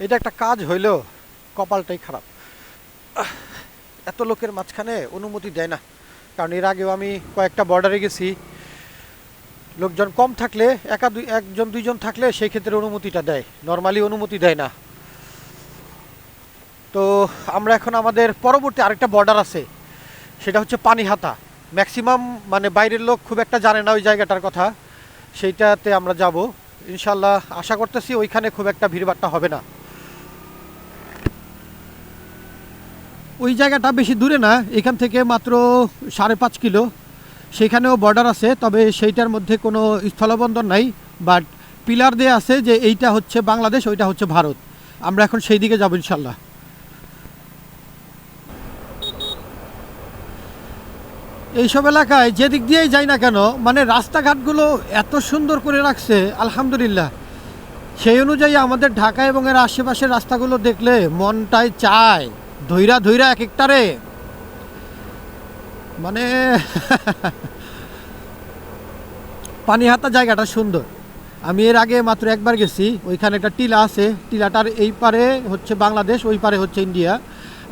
এটা একটা কাজ হইলেও কপালটাই খারাপ। এত লোকের মাঝখানে অনুমতি দেয় না। কারণ এর আগেও আমি কয়েকটা বর্ডারে গেছি। লোকজন কম থাকলে, একা দুই, একজন, দুইজন থাকলে সেই ক্ষেত্রে অনুমতিটা দেয়। নর্মালি অনুমতি দেয় না। তো আমরা এখন আমাদের পরবর্তী আরেকটা বর্ডার আছে। সেটা হচ্ছে পানিহাতা। ম্যাক্সিমাম মানে বাইরের লোক খুব একটা জানে না ওই জায়গাটার কথা। সেইটাতে আমরা যাব। ইনশাল্লাহ আশা করতেছি ওইখানে খুব একটা ভিড়ভাট্টা হবে না। ওই জায়গাটা বেশি দূরে না, এখান থেকে মাত্র সাড়ে পাঁচ কিলো। সেখানেও বর্ডার আছে, তবে সেইটার মধ্যে কোনো স্থলবন্দর নাই বাট পিলার দিয়ে আছে যে এইটা হচ্ছে বাংলাদেশ, ওইটা হচ্ছে ভারত। আমরা এখন সেই দিকে যাব ইনশাল্লাহ। এইসব এলাকায় যেদিক দিয়েই যাই না কেন মানে রাস্তাঘাটগুলো এত সুন্দর করে রাখছে, আলহামদুলিল্লাহ। সেই অনুযায়ী আমাদের ঢাকা এবং এর আশেপাশের রাস্তাগুলো দেখলে মনটাই চায়। ধৈরা ধৈরা এক একটারে মানে পানিহাতা জায়গাটা সুন্দর। আমি এর আগে মাত্র একবার গেছি, ওইখানে একটা টিলা আছে। টিলাটার এই পারে হচ্ছে বাংলাদেশ, ওই পারে হচ্ছে ইন্ডিয়া।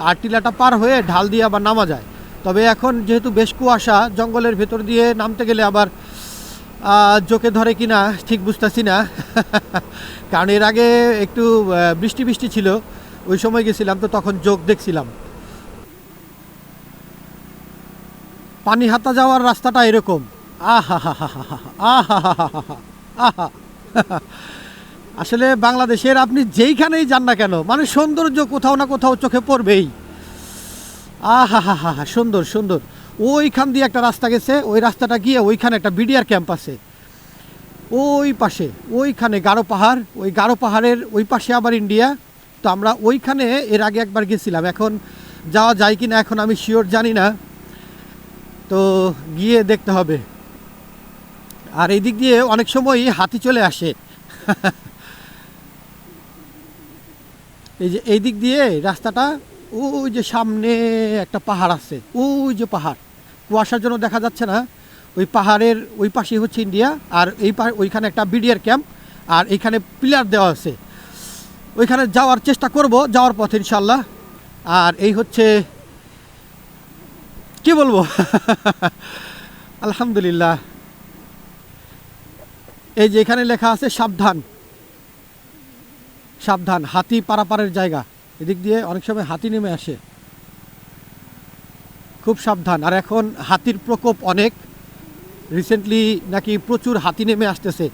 আর টিলাটা পার হয়ে ঢাল দিয়ে আবার নামা যায়। তবে এখন যেহেতু বেশ কুয়াশা, জঙ্গলের ভেতর দিয়ে নামতে গেলে আবার জোকে ধরে কি না ঠিক বুঝতেছি না। কারণ এর আগে একটু বৃষ্টি বৃষ্টি ছিল। ওই সময় গেছিলাম তো তখন যোগ দেখছিলাম। পানি হাতা যাওয়ার রাস্তাটা এরকম। আহা আসলে বাংলাদেশের আপনি যেইখানেই যান না কেন মানে সৌন্দর্য কোথাও না কোথাও চোখে পড়বেই। আহা হা হা সুন্দর সুন্দর। ওইখান দিয়ে একটা রাস্তা গেছে, ওই রাস্তাটা গিয়ে ওইখানে একটা বিডিআর ক্যাম্প আছে। ওই পাশে, ওইখানে গারো পাহাড়, ওই গারো পাহাড়ের ওই পাশে আবার ইন্ডিয়া। তো আমরা ওইখানে এর আগে একবার গেছিলাম। এখন যাওয়া যায় কি না এখন আমি শিওর জানি না। তো গিয়ে দেখতে হবে। আর এই দিক দিয়ে অনেক সময় হাতি চলে আসে। এই যে এই দিক দিয়ে রাস্তাটা, ওই যে সামনে একটা পাহাড় আছে। ওই যে পাহাড়। কুয়াশার জন্য দেখা যাচ্ছে না। ওই পাহাড়ের ওই পাশে হচ্ছে ইন্ডিয়া। আর এই পা, ওইখানে একটা বিডিআর ক্যাম্প। আর এইখানে পিলার দেওয়া আছে। ওইখানে যাওয়ার চেষ্টা করব, যাওয়ার পথে ইনশাল্লাহ আর এই হচ্ছে, কি বলব? আলহামদুলিল্লাহ। এই যে এখানে লেখা আছে, সাবধান। সাবধান, হাতি পারাপারের জায়গা। এদিক দিয়ে অনেক সময় হাতি নেমে আসে। খুব সাবধান। আর এখন হাতির প্রকোপ অনেক। রিসেন্টলি নাকি প্রচুর হাতি নেমে আসতেছে।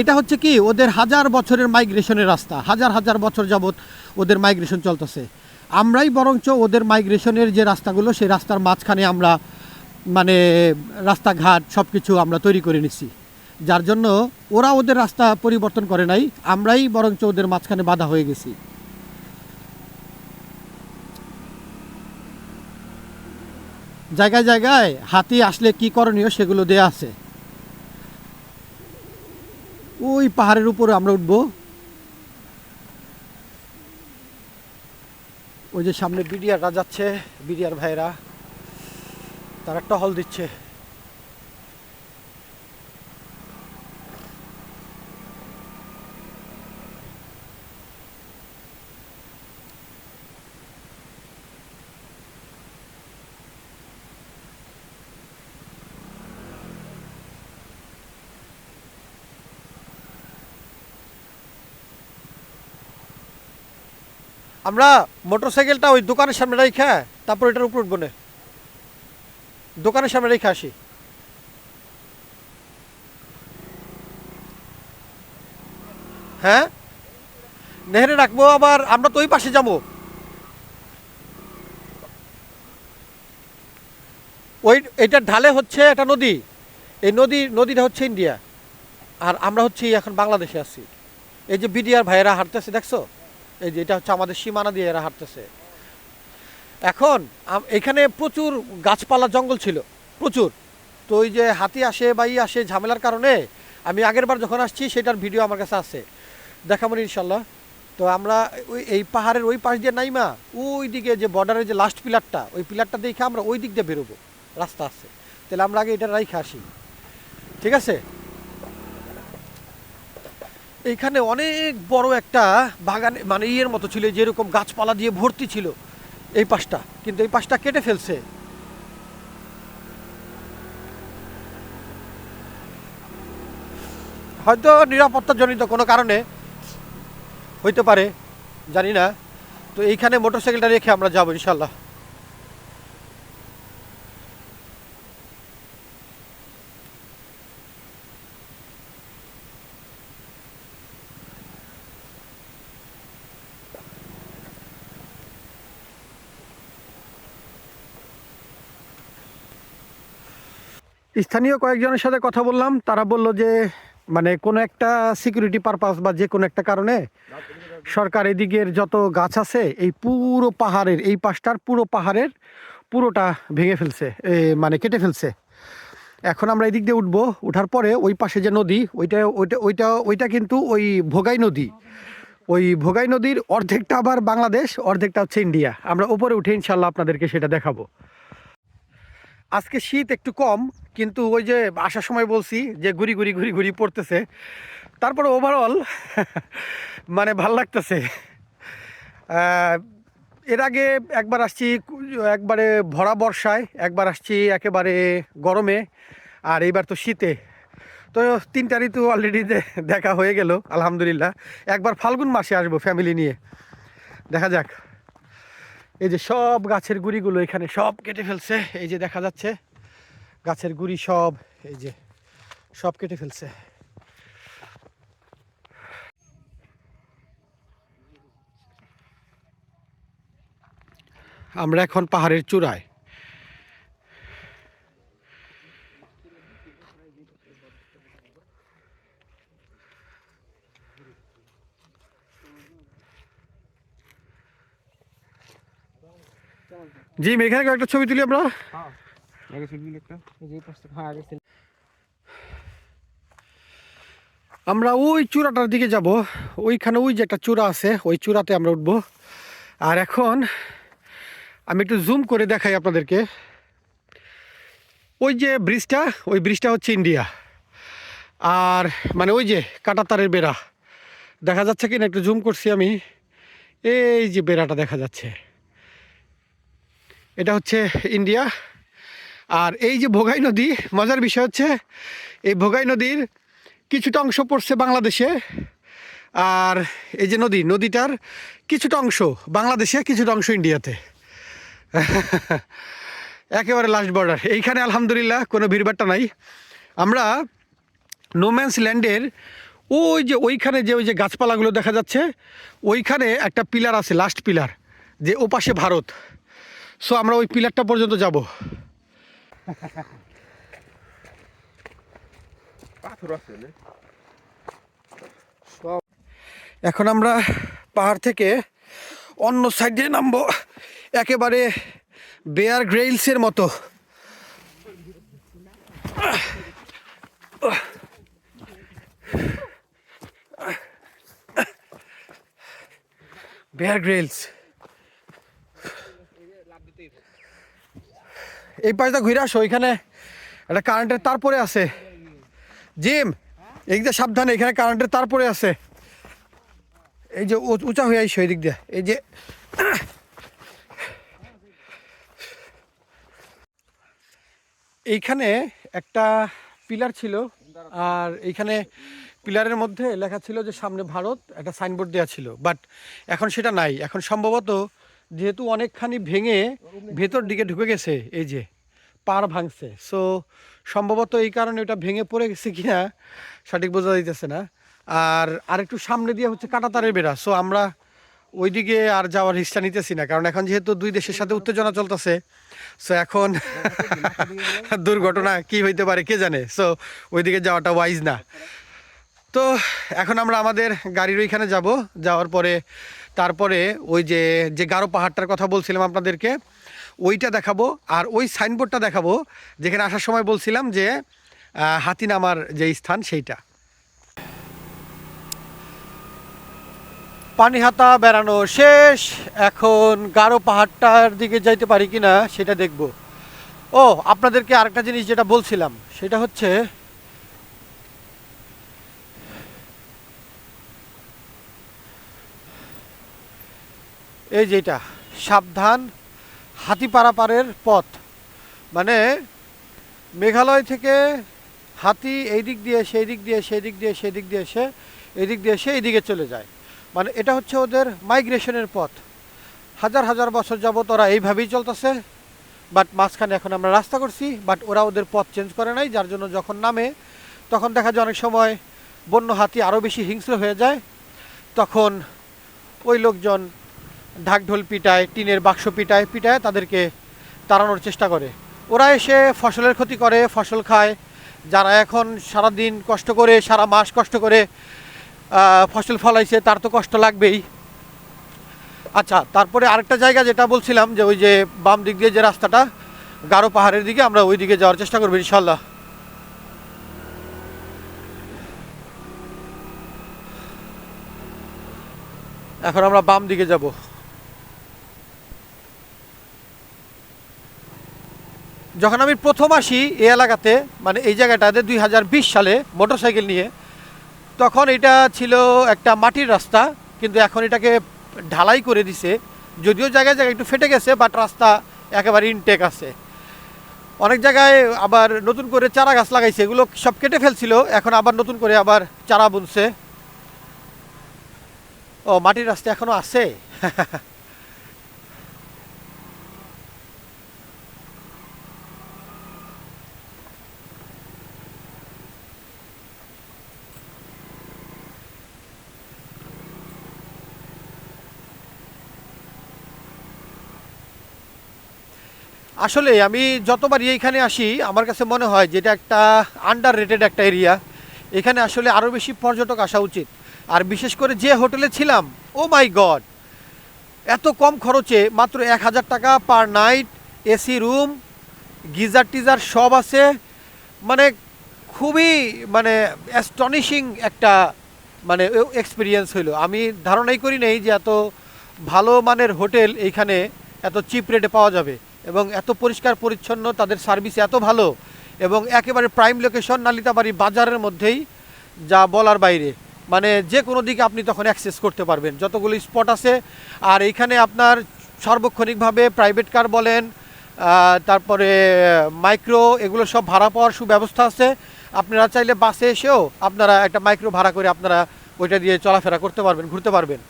এটা হচ্ছে কি, ওদের হাজার বছরের মাইগ্রেশনের রাস্তা। হাজার হাজার বছর যাবৎ ওদের মাইগ্রেশন চলতেছে। আমরাই বরঞ্চ ওদের মাইগ্রেশনের যে রাস্তাগুলো, সেই রাস্তার মাঝখানে আমরা মানে রাস্তাঘাট সব কিছু আমরা তৈরি করে নিছি যার জন্য ওরা ওদের রাস্তা পরিবর্তন করে নাই, আমরাই বরঞ্চ ওদের মাঝখানে বাধা হয়ে গেছি। জায়গায় জায়গায় হাতি আসলে কি করণীয় সেগুলো দেয়া আছে। ওই পাহাড়ের উপরে আমরা উঠবো। ওই যে সামনে বিডিআররা যাচ্ছে, বিডিআর ভাইরা তারা একটা হল দিচ্ছে। আমরা মোটরসাইকেলটা ওই দোকানের সামনে রেখে তারপর এটার উপর উঠবো না। দোকানের সামনে রেখে আসি। হ্যাঁ? নেহরে রাখব, আবার আমরা তো ওই পাশে যাব। ওই এটার ঢালে হচ্ছে একটা নদী। এই নদী, নদীটা হচ্ছে ইন্ডিয়া। আর আমরা হচ্ছে এখন বাংলাদেশে আছি। এই যে বিডিআর ভাইয়েরা হাঁটতেছে, দেখছ? এই যে এটা হচ্ছে আমাদের সীমানা দিয়ে এরা হাঁটতেছে। এখন এখানে প্রচুর গাছপালা, জঙ্গল ছিল, প্রচুর। তো ওই যে হাতি আসে বা ই আসে ঝামেলার কারণে, আমি আগের বার যখন আসছি সেটার ভিডিও আমার কাছে আছে। দেখাবো ইনশাল্লাহ তো আমরা ওই এই পাহাড়ের ওই পাশ দিয়ে নাইমা ওই দিকে যে বর্ডারের যে লাস্ট পিলারটা ওই পিলারটা দেখে আমরা ওই দিক দিয়ে বেরোবো। রাস্তা আছে। তাহলে আমরা আগে এটা রাইখে আসি। ঠিক আছে? এইখানে অনেক বড় একটা বাগান মানে ইয়ের মতো ছিল, যেরকম গাছপালা দিয়ে ভর্তি ছিল এই পাশটা। কিন্তু এই পাশটা কেটে ফেলছে। হয়তো নিরাপত্তাজনিত কোনো কারণে হইতে পারে, জানি না। তো এইখানে মোটরসাইকেলটা রেখে আমরা যাব ইনশাল্লাহ স্থানীয় কয়েকজনের সাথে কথা বললাম, তারা বলল যে মানে কোনো একটা সিকিউরিটি পারপাস বা যে কোনো একটা কারণে সরকার এদিকের যত গাছ আছে, এই পুরো পাহাড়ের, এই পাশটার পুরো পাহাড়ের পুরোটা ভেঙে ফেলছে মানে কেটে ফেলছে। এখন আমরা এদিক দিয়ে উঠবো, উঠার পরে ওই পাশে যে নদী, ওইটা ওইটা ওইটা ওইটা কিন্তু ওই ভোগাই নদী। ওই ভোগাই নদীর অর্ধেকটা আবার বাংলাদেশ, অর্ধেকটা হচ্ছে ইন্ডিয়া। আমরা উপরে উঠে ইনশাল্লাহ আপনাদেরকে সেটা দেখাবো। আজকে শীত একটু কম, কিন্তু ওই যে আসার সময় বলছি যে ঘুরি ঘুরি ঘুরি ঘুরি পড়তেছে। তারপরে ওভারঅল মানে ভালো লাগতেছে। এর আগে একবার আসছি, একবারে ভরা বর্ষায়, একবার আসছি একেবারে গরমে, আর এইবার তো শীতে। তো তিনটা ঋতু অলরেডি দেখা হয়ে গেল, আলহামদুলিল্লাহ। একবার ফাল্গুন মাসে আসব ফ্যামিলি নিয়ে। দেখা যাক। এই যে সব গাছের গুড়িগুলো এখানে সব কেটে ফেলছে। এই যে দেখা যাচ্ছে, গাছের গুড়ি সব, এই যে সব কেটে ফেলছে। আমরা এখন পাহাড়ের চূড়ায়। জি এখানে কয়েকটা ছবি তুলি আমরা। হ্যাঁ। ছিল আমরা ওই চূড়াটার দিকে যাব। ওইখানে ওই যে একটা চূড়া আছে ওই চূড়াতে আমরা উঠবো। আর এখন আমি একটু জুম করে দেখাই আপনাদেরকে। ওই যে ব্রিজটা ওই ব্রিজটা হচ্ছে ইন্ডিয়া। আর মানে ওই যে কাটাতারের বেড়া। দেখা যাচ্ছে কিনা? একটু জুম করছি আমি। এই যে বেড়াটা দেখা যাচ্ছে। এটা হচ্ছে ইন্ডিয়া। আর এই যে ভোগাই নদী, মজার বিষয় হচ্ছে এই ভোগাই নদীর কিছুটা অংশ পড়ছে বাংলাদেশে। আর এই যে নদী, নদীটার কিছুটা অংশ বাংলাদেশে, কিছুটা অংশ ইন্ডিয়াতে। একেবারে লাস্ট বর্ডার এইখানে আলহামদুলিল্লাহ কোনো ভিড়ভাট্টা নাই। আমরা নোম্যান্স ল্যান্ডের ওই যে ওইখানে যে ওই যে গাছপালাগুলো দেখা যাচ্ছে, ওইখানে একটা পিলার আছে লাস্ট পিলার যে ওপাশে ভারত। সো আমরা ওই পিলারটা পর্যন্ত যাব। এখন আমরা পাহাড় থেকে অন্য সাইডে নামবো। একেবারে বেয়ার গ্রেইলসের মতো। বেয়ার গ্রেইলস এই পাশটা ঘুরে আসো, এখানে একটা কারেন্টের তার পরে আছে। জিম, এই এইদিকে সাবধানে, এখানে কারেন্টের তার পরে আছে। এই যে উঁচা হয়ে আইসো এদিক দিয়ে। এই যে এইখানে একটা পিলার ছিল, আর এইখানে পিলারের মধ্যে লেখা ছিল যে সামনে ভারত একটা সাইনবোর্ড দেওয়া ছিল বাট এখন সেটা নাই। এখন সম্ভবত যেহেতু অনেকখানি ভেঙে ভেতর দিকে ঢুকে গেছে, এই যে পার ভাঙছে। সো সম্ভবত এই কারণে ওটা ভেঙে পড়ে গেছে কিনা সঠিক বোঝা যাইতেছে না। আর আরেকটু সামনে দিয়ে হচ্ছে কাটাতারের বেড়া। সো আমরা ওইদিকে আর যাওয়ার হিস্সা নিতেছি না, কারণ এখন যেহেতু দুই দেশের সাথে উত্তেজনা চলতেছে সো এখন দুর্ঘটনা কি হইতে পারে কে জানে? সো ওইদিকে যাওয়াটা ওয়াইজ না। তো, এখন আমরা আমাদের গাড়ির ওইখানে যাব, যাওয়ার পরে তারপরে ওই যে যে গারো পাহাড়টার কথা বলছিলাম আপনাদেরকে ওইটা দেখাবো আর ওই সাইনবোর্ডটা দেখাবো যেখানে আসার সময় বলছিলাম যে আহ, হাতি নামার যে স্থান সেইটা। পানি হাতা বেড়ানো শেষ এখন গারো পাহাড়টার দিকে যাইতে পারি কিনা সেটা দেখব। ও আপনাদেরকে আরেকটা জিনিস যেটা বলছিলাম সেটা হচ্ছে এই যেটা সাবধান হাতিপাড়া পাড়ের পথ। মানে মেঘালয় থেকে হাতি এই দিক দিয়ে সেই দিক দিয়ে সেই দিক দিয়ে সেই দিক দিয়ে এসে, এই দিক দিয়ে এসে, এই দিকে চলে যায়। মানে এটা হচ্ছে ওদের মাইগ্রেশনের পথ। হাজার হাজার বছর যাবত ওরা এইভাবেই চলতেছে। বাট মাঝখানে এখন আমরা রাস্তা করছি, বাট ওরা ওদের পথ চেঞ্জ করে নাই, যার জন্য যখন নামে, তখন দেখা যায় অনেক সময় বন্য হাতি আরও বেশি হিংস্র হয়ে যায়। তখন ওই লোকজন ঢাকঢোল পিটায়, টিনের বাক্স পিটায় পিটায় তাদেরকে তাড়ানোর চেষ্টা করে। ওরা এসে ফসলের ক্ষতি করে, ফসল খায়। যারা এখন সারা দিন কষ্ট করে, সারা মাস কষ্ট করে ফসল ফলাইছে, তার তো কষ্ট লাগবেই। আচ্ছা তারপরে আরেকটা জায়গা যেটা বলছিলাম যে ওই যে বাম দিক দিয়ে যে রাস্তাটা, গারো পাহাড়ের দিকে আমরা ওই দিকে যাওয়ার চেষ্টা করব ইনশাল্লাহ এখন আমরা বাম দিকে যাব। যখন আমি প্রথম আসি এই এলাকাতে মানে এই জায়গাটাতে দুই হাজার বিশ সালে মোটরসাইকেল নিয়ে, তখন এটা ছিল একটা মাটির রাস্তা, কিন্তু এখন এটাকে ঢালাই করে দিছে। যদিও জায়গায় জায়গায় একটু ফেটে গেছে বাট রাস্তা একেবারে ইনটেক আছে। অনেক জায়গায় আবার নতুন করে চারা গাছ লাগাইছে, এগুলো সব কেটে ফেলছিল, এখন আবার নতুন করে আবার চারা বুনছে। ও, মাটির রাস্তা এখনও আছে? আসলে আমি যতবারই এইখানে আসি, আমার কাছে মনে হয় যে এটা একটা আন্ডার রেটেড একটা এরিয়া এখানে আসলে আরও বেশি পর্যটক আসা উচিত। আর বিশেষ করে যে হোটেলে ছিলাম, ও মাই গড! এত কম খরচে মাত্র এক হাজার টাকা per night, AC room, geyser teaser সব আছে। মানে খুবই মানে অ্যাস্টনিশিং একটা মানে এক্সপিরিয়েন্স হইল। আমি ধারণাই করি নেই যে এত ভালো মানের হোটেল এইখানে এত চিপ রেটে পাওয়া যাবে। এবং এত পরিষ্কার পরিচ্ছন্ন, তাদের সার্ভিস এত ভালো এবং একেবারে প্রাইম লোকেশন নালিতাবাড়ি বাজারের মধ্যেই যা বলার বাইরে। মানে যে কোনো দিকে আপনি তখন অ্যাক্সেস করতে পারবেন। যতগুলো স্পট আছে, আর এইখানে আপনার সার্বক্ষণিকভাবে প্রাইভেট কার বলেন তারপরে মাইক্রো এগুলো সব ভাড়া পাওয়ার সুব্যবস্থা আছে। আপনারা চাইলে বাসে এসেও আপনারা একটা মাইক্রো ভাড়া করে আপনারা ওইটা দিয়ে চলাফেরা করতে পারবেন, ঘুরতে পারবেন।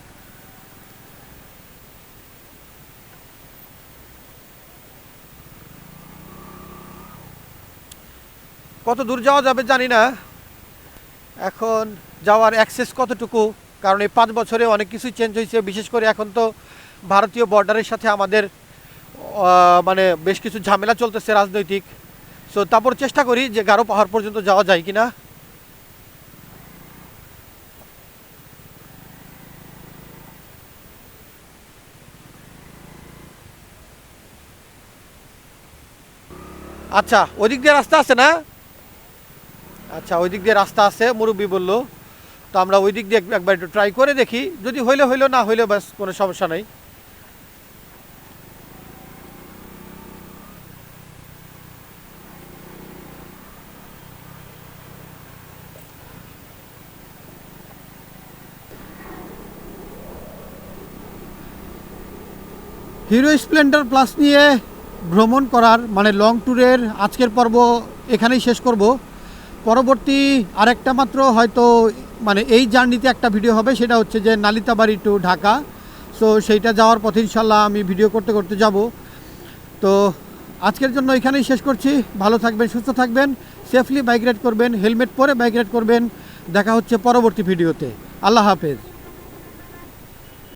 কত দূর যাওয়া যাবে জানি না। এখন যাওয়ার অ্যাক্সেস কতটুকু? কারণ এই পাঁচ বছরে অনেক কিছুই চেঞ্জ হয়েছে। বিশেষ করে এখন তো ভারতীয় বর্ডারের সাথে আমাদের মানে বেশ কিছু ঝামেলা চলতেছে রাজনৈতিক। সো তারপর চেষ্টা করি যে গারো পাহাড় পর্যন্ত যাওয়া যায় কিনা। আচ্ছা ওদিক দিয়ে রাস্তা আছে না? আচ্ছা ওই দিক দিয়ে রাস্তা আছে, মুরব্বী বলল। তো আমরা ওই দিক দিয়ে একবার একটু ট্রাই করে দেখি। যদি হইলে হইল, না হইলে ব্যাস, কোনো সমস্যা নাই। হিরো স্প্লেন্ডার প্লাস নিয়ে ভ্রমণ করার মানে লং ট্যুরের আজকের পর্ব এখানেই শেষ করব। পরবর্তী আরেকটা মাত্র হয়তো মানে এই জার্নিতে একটা ভিডিও হবে, সেটা হচ্ছে যে নালিতাবাড়ি টু ঢাকা। সো সেইটা যাওয়ার পথে ইনশাল্লাহ আমি ভিডিও করতে করতে যাব। তো আজকের জন্য এখানেই শেষ করছি। ভালো থাকবেন, সুস্থ থাকবেন সেফলি বাইক রাইড করবেন হেলমেট পরে বাইক রাইড করবেন। দেখা হচ্ছে পরবর্তী ভিডিওতে। আল্লাহ হাফেজ।